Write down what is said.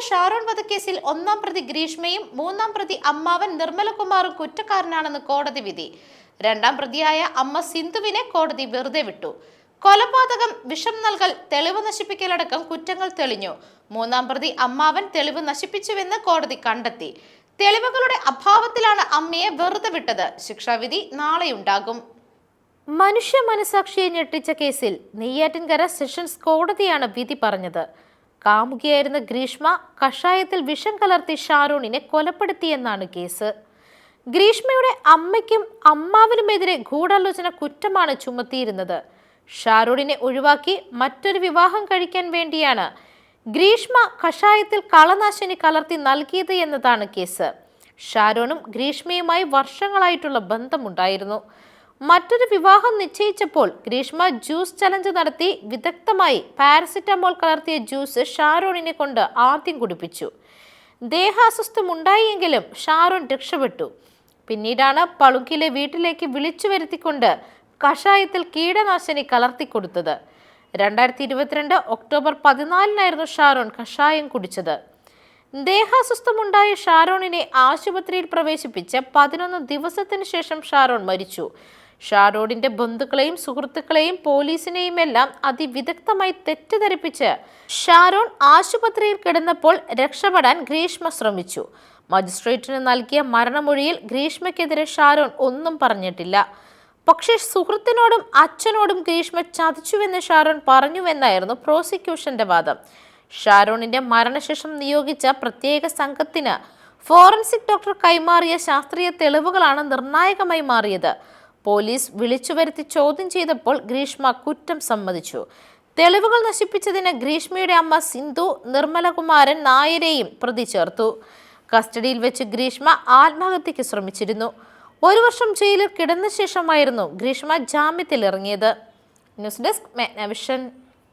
ഷാരോൺ വധക്കേസിൽ ഒന്നാം പ്രതി ഗ്രീഷ്മയും മൂന്നാം പ്രതി അമ്മാവൻ നിർമ്മലകുമാറും കുറ്റക്കാരനാണെന്ന് കോടതി വിധി. രണ്ടാം പ്രതിയായ അമ്മ സിന്ധുവിനെ കോടതി വെറുതെ വിട്ടു. കൊലപാതകം വിഷം നൽകൽ തെളിവ് നശിപ്പിക്കലടക്കം കുറ്റങ്ങൾ തെളിഞ്ഞു. മൂന്നാം പ്രതി അമ്മാവൻ തെളിവ് നശിപ്പിച്ചുവെന്ന് കോടതി കണ്ടെത്തി. തെളിവുകളുടെ അഭാവത്തിലാണ് അമ്മയെ വെറുതെ വിട്ടത്. ശിക്ഷാവിധി നാളെയുണ്ടാകും. മനുഷ്യ മനസാക്ഷിയെ ഞെട്ടിച്ച കേസിൽ നെയ്യാറ്റിൻകര സെഷൻസ് കോടതിയാണ് വിധി പറഞ്ഞത്. കാമുകിയായിരുന്ന ഗ്രീഷ്മ കഷായത്തിൽ വിഷം കലർത്തി ഷാരൂണിനെ കൊലപ്പെടുത്തിയെന്നാണ് കേസ്. ഗ്രീഷ്മയുടെ അമ്മയ്ക്കും അമ്മാവനുമെതിരെ ഗൂഢാലോചന കുറ്റമാണ് ചുമത്തിയിരുന്നത്. ഷാരൂണിനെ ഒഴിവാക്കി മറ്റൊരു വിവാഹം കഴിക്കാൻ വേണ്ടിയാണ് ഗ്രീഷ്മ കഷായത്തിൽ കളനാശിനി കലർത്തി നൽകിയത് എന്നതാണ് കേസ്. ഷാരോണും ഗ്രീഷ്മയുമായി വർഷങ്ങളായിട്ടുള്ള ബന്ധമുണ്ടായിരുന്നു. മറ്റൊരു വിവാഹം നിശ്ചയിച്ചപ്പോൾ ഗ്രീഷ്മ ജ്യൂസ് ചലഞ്ച് നടത്തി വിദഗ്ധമായി പാരസിറ്റമോൾ കലർത്തിയ ജ്യൂസ് ഷാരോണിനെ കൊണ്ട് ആദ്യം കുടിപ്പിച്ചു. ദേഹാസ്വസ്ഥമുണ്ടായെങ്കിലും ഷാരോൺ രക്ഷപ്പെട്ടു. പിന്നീടാണ് പളുങ്കിലെ വീട്ടിലേക്ക് വിളിച്ചു വരുത്തിക്കൊണ്ട് കഷായത്തിൽ കീടനാശിനി കലർത്തിക്കൊടുത്തത് രണ്ടായിരത്തി ഇരുപത്തിരണ്ട് ഒക്ടോബർ പതിനാലിനായിരുന്നു ഷാരോൺ കഷായം കുടിച്ചത്. ദേഹാസ്വസ്ഥമുണ്ടായ ഷാരോണിനെ ആശുപത്രിയിൽ പ്രവേശിപ്പിച്ച് പതിനൊന്ന് ദിവസത്തിന് ശേഷം ഷാരോൺ മരിച്ചു. ഷാരോണിന്റെ ബന്ധുക്കളെയും സുഹൃത്തുക്കളെയും പോലീസിനെയും എല്ലാം അതിവിദഗ്ധമായി തെറ്റിദ്ധരിപ്പിച്ച് ഷാരോൺ ആശുപത്രിയിൽ കിടന്നപ്പോൾ രക്ഷപ്പെടാൻ ഗ്രീഷ്മ ശ്രമിച്ചു. മജിസ്ട്രേറ്റിന് നൽകിയ മരണമൊഴിയിൽ ഗ്രീഷ്മയ്ക്കെതിരെ ഷാരോൺ ഒന്നും പറഞ്ഞിട്ടില്ല. പക്ഷേ സുഹൃത്തിനോടും അച്ഛനോടും ഗ്രീഷ്മ ചതിച്ചുവെന്ന് ഷാരോൺ പറഞ്ഞുവെന്നായിരുന്നു പ്രോസിക്യൂഷന്റെ വാദം. ഷാരോണിന്റെ മരണശേഷം നിയോഗിച്ച പ്രത്യേക സംഘത്തിന് ഫോറൻസിക് ഡോക്ടർ കൈമാറിയ ശാസ്ത്രീയ തെളിവുകളാണ് നിർണായകമായി മാറിയത്. പോലീസ് വിളിച്ചുവരുത്തി ചോദ്യം ചെയ്തപ്പോൾ ഗ്രീഷ്മ കുറ്റം സമ്മതിച്ചു. തെളിവുകൾ നശിപ്പിച്ചതിന് ഗ്രീഷ്മയുടെ അമ്മ സിന്ധു നിർമ്മലകുമാരൻ നായരെയും പ്രതി ചേർത്തു. കസ്റ്റഡിയിൽ വെച്ച് ഗ്രീഷ്മ ആത്മഹത്യക്ക് ശ്രമിച്ചിരുന്നു. ഒരു വർഷം ജയിലിൽ കിടന്ന ശേഷമായിരുന്നു ഗ്രീഷ്മ ജാമ്യത്തിൽ ഇറങ്ങിയത് ന്യൂസ് ഡെസ്ക് മെഗ്നവിഷൻ